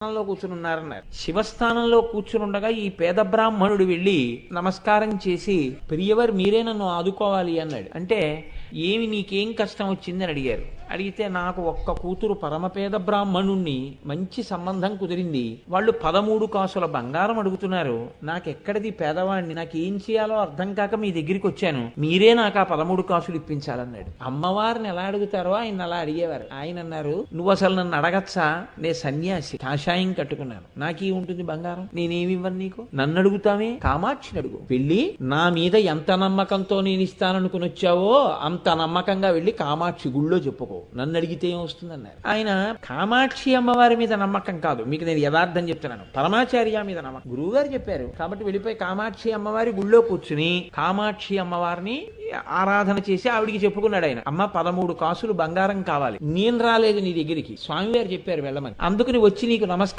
స్థానంలో కూర్చుని ఉన్నారన్నారు శివస్థానంలో కూర్చుని ఉండగా ఈ పేద బ్రాహ్మణుడు వెళ్ళి నమస్కారం చేసి ప్రియవర్ మీరే నన్ను ఆదుకోవాలి అన్నాడు. అంటే ఏమి నీకేం కష్టం వచ్చిందని అడిగారు. అడిగితే నాకు ఒక్క కూతురు పరమపేద బ్రాహ్మణుణ్ణి మంచి సంబంధం కుదిరింది. వాళ్ళు పదమూడు కాసుల బంగారం అడుగుతున్నారు. నాకెక్కడిది పేదవాడిని నాకు ఏం చేయాలో అర్థం కాక మీ దగ్గరికి వచ్చాను. మీరే నాకు ఆ పదమూడు కాసులు ఇప్పించాలన్నాడు. అమ్మవారిని ఎలా అడుగుతారో ఆయన అలా అడిగేవారు. ఆయన అన్నారు నువ్వు అసలు నన్ను అడగచ్చా? నే సన్యాసి. కాషాయం కట్టుకున్నాను. నాకీ ఉంటుంది బంగారం? నేనేమి ఇవ్వను నీకు? నన్ను అడుగుతామే కామాక్షిని అడుగు. వెళ్ళి నా మీద ఎంత నమ్మకంతో నేను ఇస్తాననుకుని వచ్చావో అంత నమ్మకంగా వెళ్ళి కామాక్షి గుళ్ళో చెప్పుకో. నన్ను అడిగితే ఏం వస్తుందన్నారు ఆయన కామాక్షి అమ్మవారి మీద నమ్మకం కాదు. మీకు నేను యథార్థం చెప్తున్నాను. పరమాచార్య మీద నమ్మకం. గురువు గారు చెప్పారు. కాబట్టి వెళ్ళిపోయి కామాక్షి అమ్మవారి గుళ్ళో కూర్చుని కామాక్షి అమ్మవారిని ఆరాధన చేసి ఆవిడికి చెప్పుకున్నాడు ఆయన. అమ్మ పదమూడు కాసులు బంగారం కావాలి. నేను రాలేదు నీ దగ్గరికి. స్వామివారు చెప్పారు వెళ్ళమని. అందుకని వచ్చి నీకు నమస్కారం